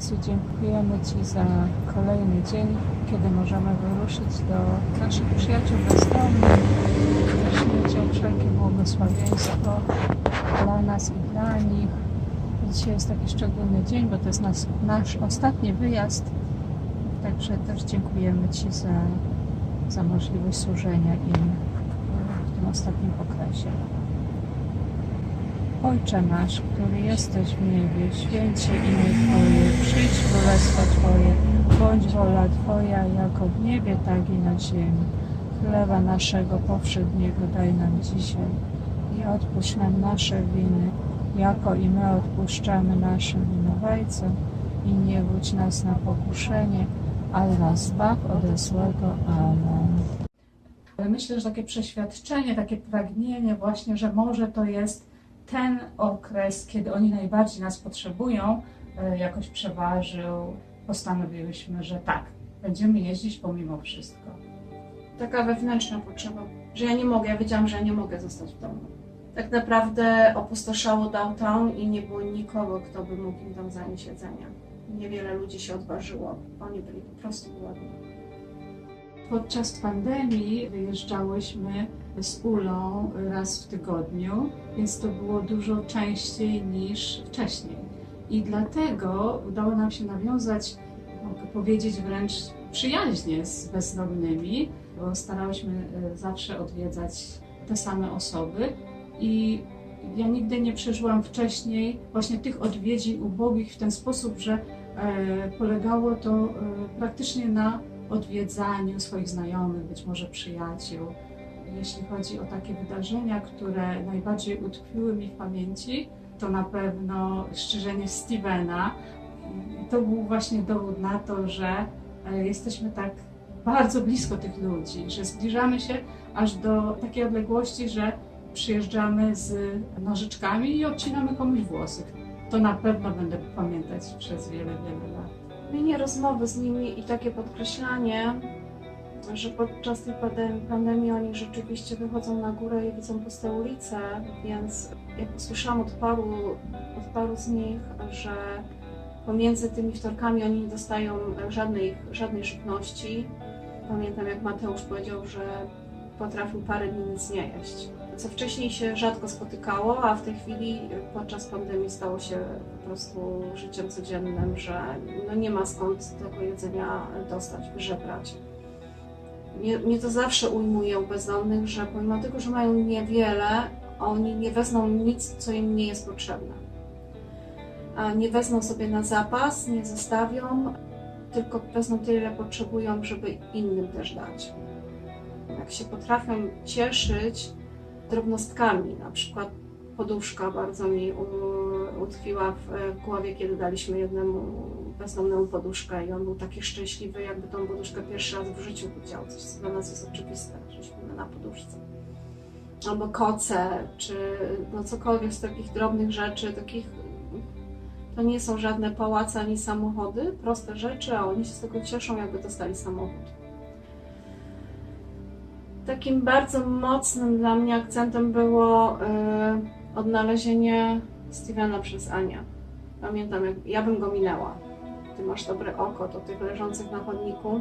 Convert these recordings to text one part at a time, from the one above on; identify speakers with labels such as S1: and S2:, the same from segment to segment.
S1: Jezu, dziękujemy Ci za kolejny dzień, kiedy możemy wyruszyć do naszych przyjaciół bezdomnych. Prosimy Cię o wszelkie błogosławieństwo dla nas i dla nich. Dzisiaj jest taki szczególny dzień, bo to jest nas, nasz ostatni wyjazd. Także też dziękujemy Ci za, za możliwość służenia im w tym ostatnim okresie. Ojcze nasz, który jesteś w niebie, święci imię Twoje, przyjdź królestwo Twoje, bądź wola Twoja, jako w niebie, tak i na ziemi. Chleba naszego powszedniego daj nam dzisiaj i odpuść nam nasze winy, jako i my odpuszczamy naszym winowajcom i nie wódź nas na pokuszenie, ale nas zbaw ode złego. Amen.
S2: Ale myślę, że takie przeświadczenie, takie pragnienie właśnie, że może to jest ten okres, kiedy oni najbardziej nas potrzebują, e, jakoś przeważył. Postanowiłyśmy, że tak, będziemy jeździć pomimo wszystko.
S3: taka wewnętrzna potrzeba, że ja nie mogę, ja wiedziałam, że ja nie mogę zostać w domu. Tak naprawdę opustoszało downtown i nie było nikogo, kto by mógł im tam zająć jedzenia. Niewiele ludzi się odważyło, oni byli po prostu głodni.
S2: Podczas pandemii wyjeżdżałyśmy z Ulą raz w tygodniu, więc to było dużo częściej niż wcześniej. I dlatego udało nam się nawiązać, mogę powiedzieć wręcz przyjaźnie z bezdomnymi, bo starałyśmy e, zawsze odwiedzać te same osoby. I ja nigdy nie przeżyłam wcześniej właśnie tych odwiedzin ubogich w ten sposób, że e, polegało to e, praktycznie na odwiedzaniu swoich znajomych, być może przyjaciół. Jeśli chodzi o takie wydarzenia, które najbardziej utkwiły mi w pamięci, to na pewno strzeżenie Stevena. To był właśnie dowód na to, że e, jesteśmy tak bardzo blisko tych ludzi, że zbliżamy się aż do takiej odległości, że przyjeżdżamy z nożyczkami i odcinamy komuś włosy. To na pewno będę pamiętać przez wiele, wiele lat.
S3: Mienie rozmowy z nimi i takie podkreślanie, że podczas tej pandemii, oni rzeczywiście wychodzą na górę i widzą puste ulice, więc jak usłyszałam od paru, od paru z nich, że pomiędzy tymi wtorkami oni nie dostają żadnej, żadnej żywności. Pamiętam jak Mateusz powiedział, że potrafił parę dni nic nie jeść. Co wcześniej się rzadko spotykało, a w tej chwili podczas pandemii stało się po prostu życiem codziennym, że no nie ma skąd tego jedzenia dostać, wyżebrać. Mnie, mnie to zawsze ujmuje u bezdomnych, że pomimo tego, że mają niewiele, oni nie wezmą nic, co im nie jest potrzebne. Nie wezmą sobie na zapas, nie zostawią, tylko wezmą tyle, ile potrzebują, żeby innym też dać. Jak się potrafią cieszyć drobnostkami, na przykład poduszka bardzo mi utkwiła w, w głowie, kiedy daliśmy jednemu bezdomnemu poduszkę i on był taki szczęśliwy, jakby tą poduszkę pierwszy raz w życiu widział, coś co dla nas jest oczywiste, że śpimy na poduszce. Albo koce, czy no cokolwiek z takich drobnych rzeczy, takich to nie są żadne pałace ani samochody, proste rzeczy, a oni się z tego cieszą, jakby dostali samochód. Takim bardzo mocnym dla mnie akcentem było y, odnalezienie Stevena przez Anię. Pamiętam, jak ja bym go minęła. Ty masz dobre oko do tych leżących na chodniku.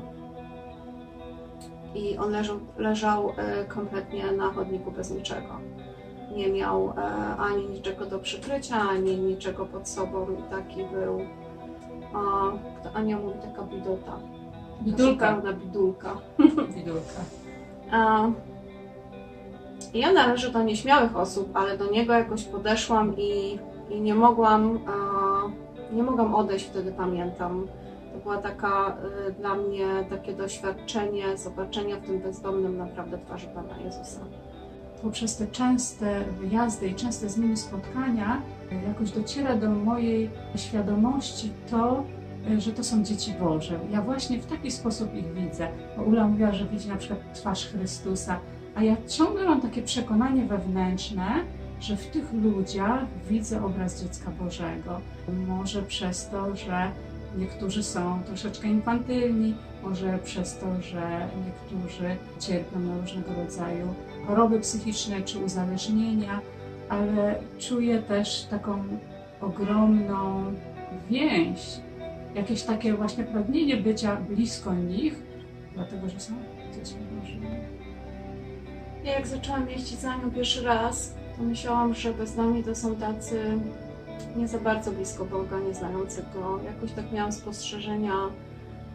S3: I on leżał, leżał kompletnie na chodniku bez niczego. Nie miał e, ani niczego do przykrycia, ani niczego pod sobą i taki był. A, Ania mówi taka bidulka.
S2: Bidulka.
S3: Taka bidulka.
S2: Widulka.
S3: A, Ja należę do nieśmiałych osób, ale do niego jakoś podeszłam i, i nie mogłam nie mogłam odejść wtedy, pamiętam. To była taka y, dla mnie takie doświadczenie zobaczenia w tym bezdomnym naprawdę twarzy Pana Jezusa.
S2: poprzez te częste wyjazdy i częste z nimi spotkania e, jakoś dociera do mojej świadomości to, e, że to są dzieci Boże. Ja właśnie w taki sposób ich widzę. Bo Ula mówiła, że widzi na przykład twarz Chrystusa, a ja ciągle mam takie przekonanie wewnętrzne, że w tych ludziach widzę obraz dziecka Bożego. Może przez to, że niektórzy są troszeczkę infantylni, może przez to, że niektórzy cierpią na różnego rodzaju choroby psychiczne czy uzależnienia, ale czuję też taką ogromną więź jakieś takie właśnie pragnienie bycia blisko nich, dlatego że są dziećmi Bożymi.
S3: Ja jak zaczęłam jeździć za nią pierwszy raz, to myślałam, że bezdomni to są tacy nie za bardzo blisko Boga, nie znający Go. Jakoś tak miałam spostrzeżenia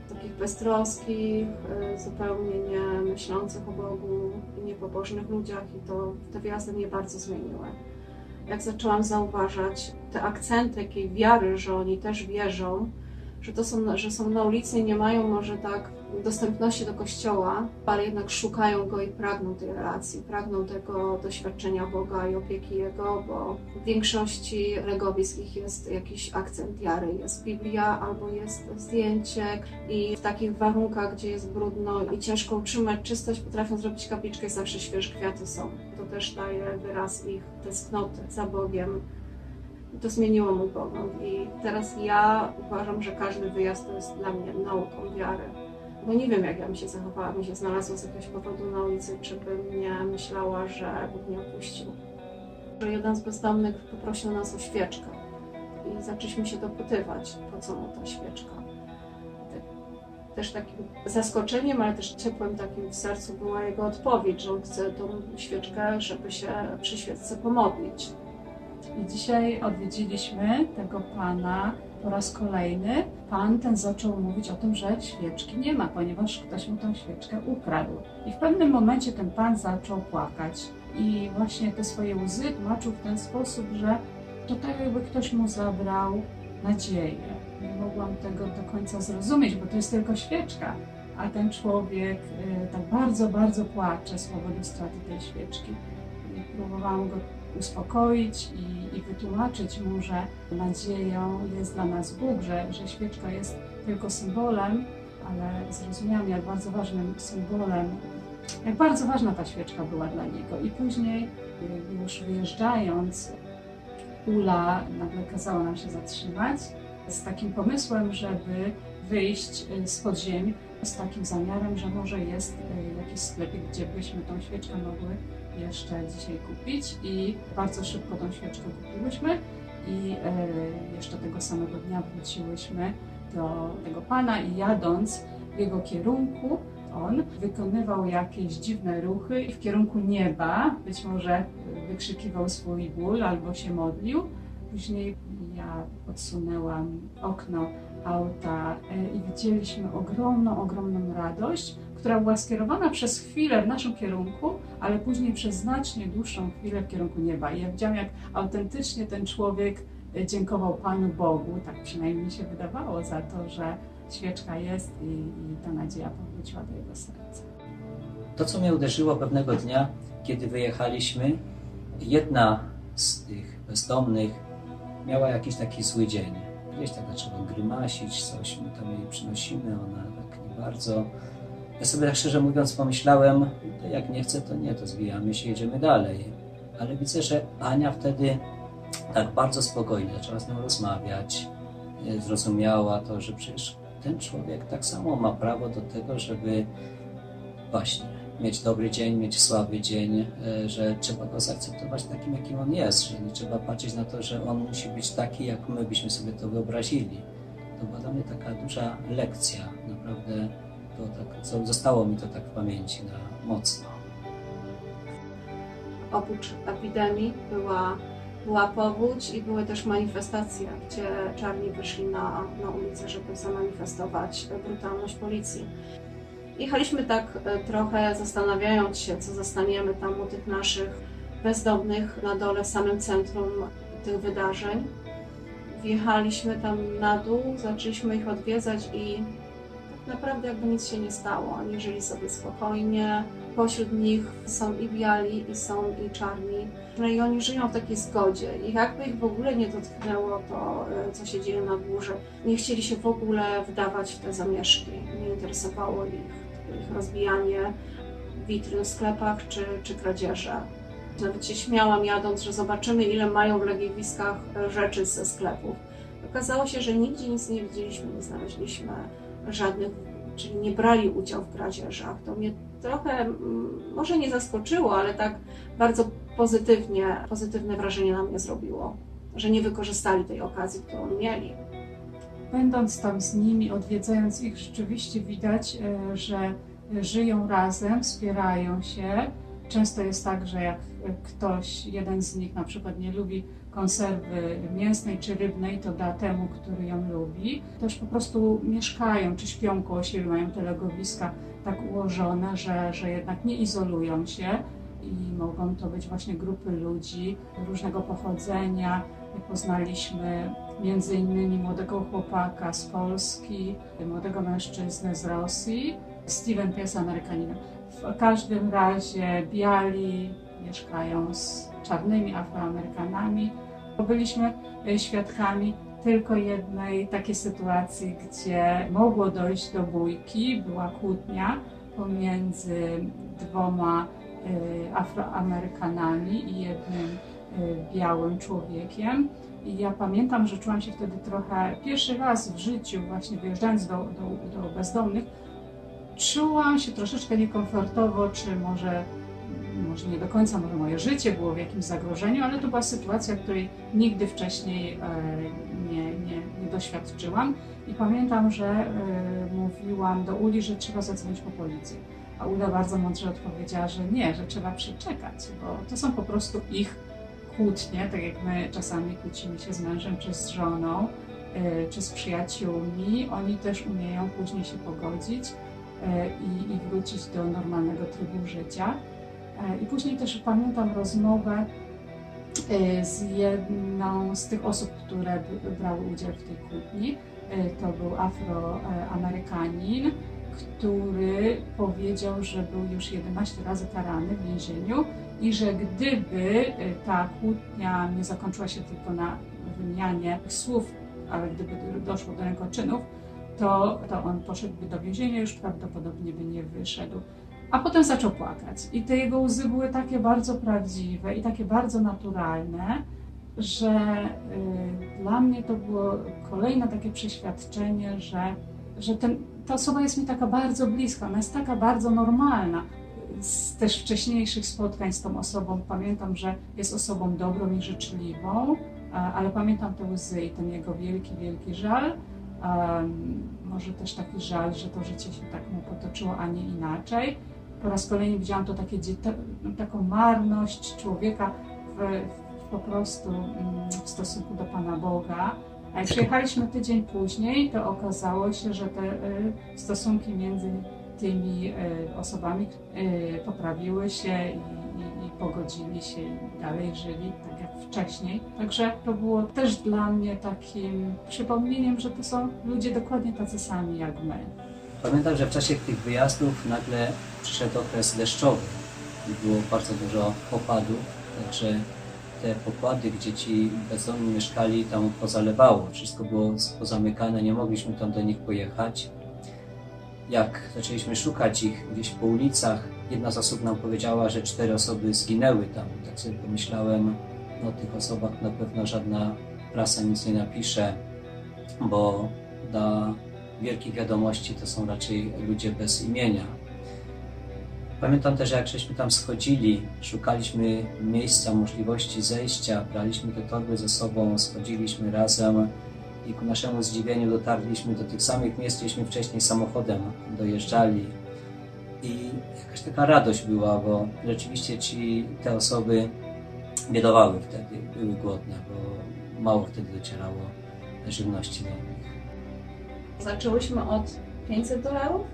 S3: takich beztroskich, y, zupełnie nie myślących o Bogu i niepobożnych ludziach i to te wjazdy mnie bardzo zmieniły. Jak zaczęłam zauważać te akcenty takiej wiary, że oni też wierzą, że, to są, że są na ulicy i nie mają może tak dostępności do kościoła, ale jednak szukają go i pragną tej relacji, pragną tego doświadczenia Boga i opieki Jego, bo w większości legowisk jest jakiś akcent wiary. Jest Biblia albo jest zdjęcie i w takich warunkach, gdzie jest brudno i ciężko utrzymać czystość, potrafią zrobić kapliczkę i zawsze świeże kwiaty są. To też daje wyraz ich tęsknoty za Bogiem. To zmieniło mój pogląd i teraz ja uważam, że każdy wyjazd to jest dla mnie nauką wiary. Bo nie wiem, jak ja bym się zachowała, bym się znalazła z jakiegoś powodu na ulicy, czy bym nie myślała, że Bóg mnie opuścił. Że jeden z bezdomnych poprosił nas o świeczkę i zaczęliśmy się dopytywać, po co mu ta świeczka. Te- Też takim zaskoczeniem, ale też ciepłym takim w sercu była jego odpowiedź, że on chce tą świeczkę, żeby się przy świeczce pomodlić.
S2: I dzisiaj odwiedziliśmy tego pana po raz kolejny. Pan ten zaczął mówić o tym, że świeczki nie ma, ponieważ ktoś mu tą świeczkę ukradł. I w pewnym momencie ten pan zaczął płakać. I właśnie te swoje łzy tłumaczył w ten sposób, że to tak jakby ktoś mu zabrał nadzieję. Nie mogłam tego do końca zrozumieć, bo to jest tylko świeczka. A ten człowiek y, tak bardzo, bardzo płacze z powodu straty tej świeczki. I próbowałam go uspokoić i, i wytłumaczyć mu, że nadzieją jest dla nas Bóg, że, że świeczka jest tylko symbolem, ale zrozumiałam, jak bardzo ważnym symbolem, jak bardzo ważna ta świeczka była dla niego. I później, y, już wyjeżdżając, Ula nagle kazała nam się zatrzymać z takim pomysłem, żeby wyjść y, z podziemi, z takim zamiarem, że może jest y, jakiś sklepik, gdzie byśmy tą świeczkę mogły jeszcze dzisiaj kupić i bardzo szybko tą świeczkę kupiłyśmy i e, jeszcze tego samego dnia wróciłyśmy do tego pana i jadąc w jego kierunku, on wykonywał jakieś dziwne ruchy w kierunku nieba, być może wykrzykiwał swój ból albo się modlił. Później ja odsunęłam okno auta e, i widzieliśmy ogromną, ogromną radość, która była skierowana przez chwilę w naszym kierunku, ale później przez znacznie dłuższą chwilę w kierunku nieba. I ja widziałam, jak autentycznie ten człowiek e, dziękował Panu Bogu, tak przynajmniej mi się wydawało, za to, że świeczka jest i, i ta nadzieja powróciła do jego serca.
S4: To, co mnie uderzyło pewnego dnia, kiedy wyjechaliśmy, jedna z tych bezdomnych miała jakiś taki zły dzień. Gdzieś tak zaczęła grymasić, coś my tam jej przynosimy, ona tak nie bardzo. Ja sobie tak szczerze mówiąc pomyślałem, jak nie chce, to nie, to zwijamy się, jedziemy dalej. Ale widzę, że Ania wtedy tak bardzo spokojnie zaczęła z nią rozmawiać, e, zrozumiała to, że przecież ten człowiek tak samo ma prawo do tego, żeby właśnie mieć dobry dzień, mieć słaby dzień, e, że trzeba go zaakceptować takim, jakim on jest, że nie trzeba patrzeć na to, że on musi być taki, jak my byśmy sobie to wyobrazili. To była dla mnie taka duża lekcja, naprawdę to tak, zostało mi to tak w pamięci na mocno.
S3: oprócz epidemii była, była powódź i były też manifestacje, gdzie czarni wyszli na, na ulicę, żeby zamanifestować brutalność policji. Jechaliśmy tak e, trochę zastanawiając się, co zastaniemy tam u tych naszych bezdomnych na dole w samym centrum tych wydarzeń. Wjechaliśmy tam na dół, zaczęliśmy ich odwiedzać i naprawdę jakby nic się nie stało. Oni żyli sobie spokojnie, Pośród nich są i biali, i są i czarni. No i oni żyją w takiej zgodzie. I jakby ich w ogóle nie dotknęło to, e, co się dzieje na górze, nie chcieli się w ogóle wdawać w te zamieszki. Nie interesowało ich, ich rozbijanie witryn w sklepach czy, czy kradzieże. Nawet się śmiałam jadąc, że zobaczymy ile mają w legowiskach e, rzeczy ze sklepów. Okazało się, że nigdzie nic nie widzieliśmy, nie znaleźliśmy żadnych, czyli nie brali udziału w kradzieżach. To mnie trochę mm, może nie zaskoczyło, ale tak bardzo pozytywnie, pozytywne wrażenie na mnie zrobiło, że nie wykorzystali tej okazji, którą mieli.
S2: Będąc tam z nimi, odwiedzając ich, rzeczywiście widać, e, że żyją razem, wspierają się. Często jest tak, że jak ktoś, jeden z nich na przykład nie lubi konserwy mięsnej czy rybnej, to da temu, który ją lubi. Też po prostu mieszkają czy śpią koło siebie, mają te legowiska tak ułożone, że, że jednak nie izolują się i mogą to być właśnie grupy ludzi różnego pochodzenia. Poznaliśmy między innymi młodego chłopaka z Polski, młodego mężczyznę z Rosji. Steven jest Amerykaninem. W każdym razie biali mieszkają z czarnymi Afroamerykanami. Byliśmy e, świadkami tylko jednej takiej sytuacji, gdzie mogło dojść do bójki, była kłótnia pomiędzy dwoma e, Afroamerykanami i jednym e, białym człowiekiem. I ja pamiętam, że czułam się wtedy trochę pierwszy raz w życiu, właśnie wyjeżdżając do, do, do bezdomnych, czułam się troszeczkę niekomfortowo, czy może, może nie do końca, może moje życie było w jakimś zagrożeniu, ale to była sytuacja, której nigdy wcześniej e, nie, nie, nie doświadczyłam. I pamiętam, że e, mówiłam do Uli, że trzeba zadzwonić po policję. A Ula bardzo mądrze odpowiedziała, że nie, że trzeba przeczekać, bo to są po prostu ich kłótnie, tak jak my czasami kłócimy się z mężem czy z żoną, e, czy z przyjaciółmi. Oni też umieją później się pogodzić i, i wrócić do normalnego trybu życia. E, I później też pamiętam rozmowę e, z jedną z tych osób, które brały udział w tej kłótni. E, To był Afroamerykanin, który powiedział, że był już 11 razy karany w więzieniu i że gdyby e, ta kłótnia nie zakończyła się tylko na wymianie słów, ale gdyby doszło do rękoczynów, to, to on poszedłby do więzienia, już prawdopodobnie by nie wyszedł. A potem zaczął płakać. I te jego łzy były takie bardzo prawdziwe i takie bardzo naturalne, że y, dla mnie to było kolejne takie przeświadczenie, że, że ten, ta osoba jest mi taka bardzo bliska, ona jest taka bardzo normalna. Z też wcześniejszych spotkań z tą osobą pamiętam, że jest osobą dobrą i życzliwą, ale pamiętam te łzy i ten jego wielki, wielki żal. Może też taki żal, że to życie się tak mu potoczyło, a nie inaczej. Po raz kolejny widziałam to takie, dzieta- taką marność człowieka w, w, po prostu mm, w stosunku do Pana Boga. A jak przyjechaliśmy tydzień później, to okazało się, że te y, stosunki między tymi y, osobami y, poprawiły się i, i pogodzili się i dalej żyli tak jak wcześniej. Także to było też dla mnie takim przypomnieniem, że to są ludzie dokładnie tacy sami jak my.
S4: Pamiętam, że w czasie tych wyjazdów nagle przyszedł okres deszczowy i było bardzo dużo opadów, także te pokłady, gdzie ci bezdomni mieszkali, tam pozalewało. Wszystko było pozamykane, nie mogliśmy tam do nich pojechać. Jak zaczęliśmy szukać ich gdzieś po ulicach, jedna z osób nam powiedziała, że cztery osoby zginęły tam. Tak sobie pomyślałem, no o tych osobach na pewno żadna prasa nic nie napisze, bo dla wielkich wiadomości to są raczej ludzie bez imienia. Pamiętam też, jak żeśmy tam schodzili, szukaliśmy miejsca, możliwości zejścia, braliśmy te torby ze sobą, schodziliśmy razem i ku naszemu zdziwieniu dotarliśmy do tych samych miejsc, gdzieśmy wcześniej samochodem dojeżdżali. I jakaś taka radość była, bo rzeczywiście ci, te osoby biedowały wtedy, były głodne, bo mało wtedy docierało żywności do nich.
S3: Zaczęłyśmy od 500 dolarów?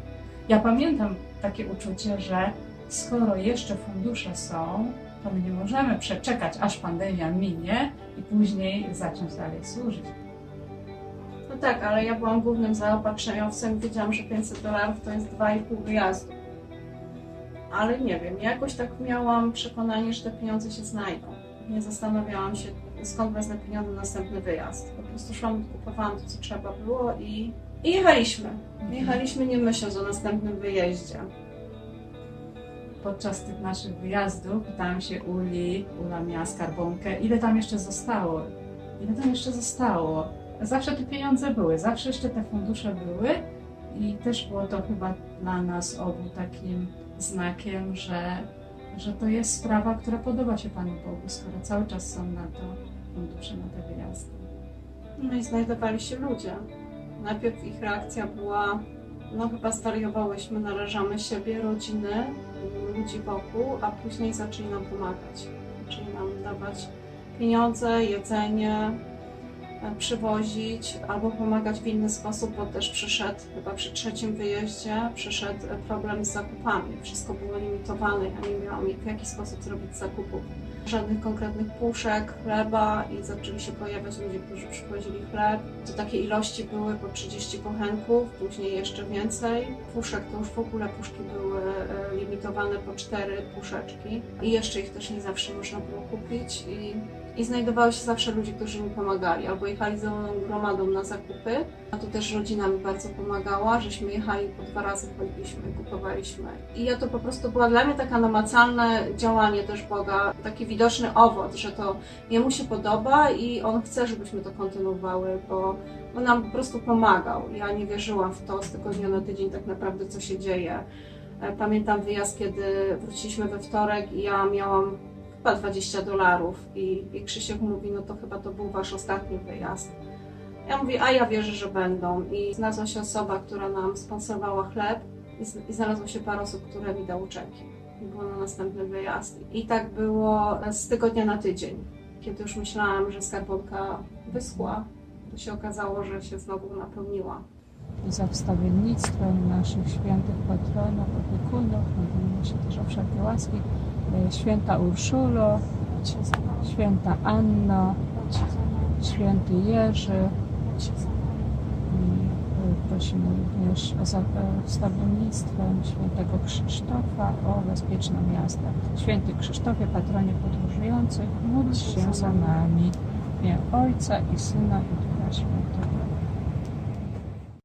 S2: Ja pamiętam takie uczucie, że skoro jeszcze fundusze są, to my nie możemy przeczekać, aż pandemia minie i później zacząć dalej służyć.
S3: Tak, ale ja byłam głównym zaopatrzeniowcem i wiedziałam, że 500 dolarów to jest 2,5 wyjazdu. Ale nie wiem, jakoś tak miałam przekonanie, że te pieniądze się znajdą. Nie zastanawiałam się, skąd wezmę pieniądze na następny wyjazd. Po prostu szłam, kupowałam to, co trzeba było i, i jechaliśmy. Jechaliśmy nie myśląc o następnym wyjeździe.
S2: Podczas tych naszych wyjazdów pytałam się Uli, Ula miała skarbonkę, ile tam jeszcze zostało? Ile tam jeszcze zostało? Zawsze te pieniądze były, zawsze jeszcze te fundusze były i też było to chyba dla nas obu takim znakiem, że, że to jest sprawa, która podoba się Panu Bogu, skoro cały czas są na to fundusze, na te wyjazdy.
S3: No i znajdowali się ludzie. Najpierw ich reakcja była, no chyba zwariowałyśmy, narażamy siebie, rodziny, ludzi wokół, a później zaczęli nam pomagać. Zaczęli nam dawać pieniądze, jedzenie, przywozić albo pomagać w inny sposób, bo też przyszedł chyba przy trzecim wyjeździe, przyszedł e, problem z zakupami. Wszystko było limitowane, ja nie miałam w jaki sposób zrobić zakupów. Żadnych konkretnych puszek, chleba i zaczęli się pojawiać ludzie, którzy przywozili chleb. To takie ilości były po 30 kochenków, później jeszcze więcej. Puszek to już w ogóle puszki były e, limitowane po 4 puszeczki i jeszcze ich też nie zawsze można było kupić i i znajdowały się zawsze ludzie, którzy mi pomagali, albo jechali ze mną gromadą na zakupy, a tu też rodzina mi bardzo pomagała, żeśmy jechali po dwa razy, chodziliśmy, kupowaliśmy. I ja to po prostu była dla mnie taka namacalne działanie też Boga, taki widoczny owoc, że to jemu się podoba i on chce, żebyśmy to kontynuowały, bo on nam po prostu pomagał. Ja nie wierzyłam w to z tygodnia na tydzień tak naprawdę, co się dzieje. E, Pamiętam wyjazd, kiedy wróciliśmy we wtorek i ja miałam chyba 20 dolarów i, i Krzysiek mówi, no to chyba to był wasz ostatni wyjazd. Ja mówię, a ja wierzę, że będą. I znalazła się osoba, która nam sponsorowała chleb i, i znalazło się parę osób, które mi dały czeki. I było na następny wyjazd. I tak było z tygodnia na tydzień. Kiedy już myślałam, że skarbonka wyschła, to się okazało, że się znowu napełniła.
S2: za wstawiennictwem naszych świętych patronów, opiekunów, modlimy się też o wszelkie łaski, święta Urszulo, święta Anno, święty Jerzy. E, prosimy również o e, wstawiennictwem świętego Krzysztofa o bezpieczne miasta. Święty Krzysztofie, patronie podróżujących, módl się za nami. W imię Ojca i Syna i Ducha Świętego.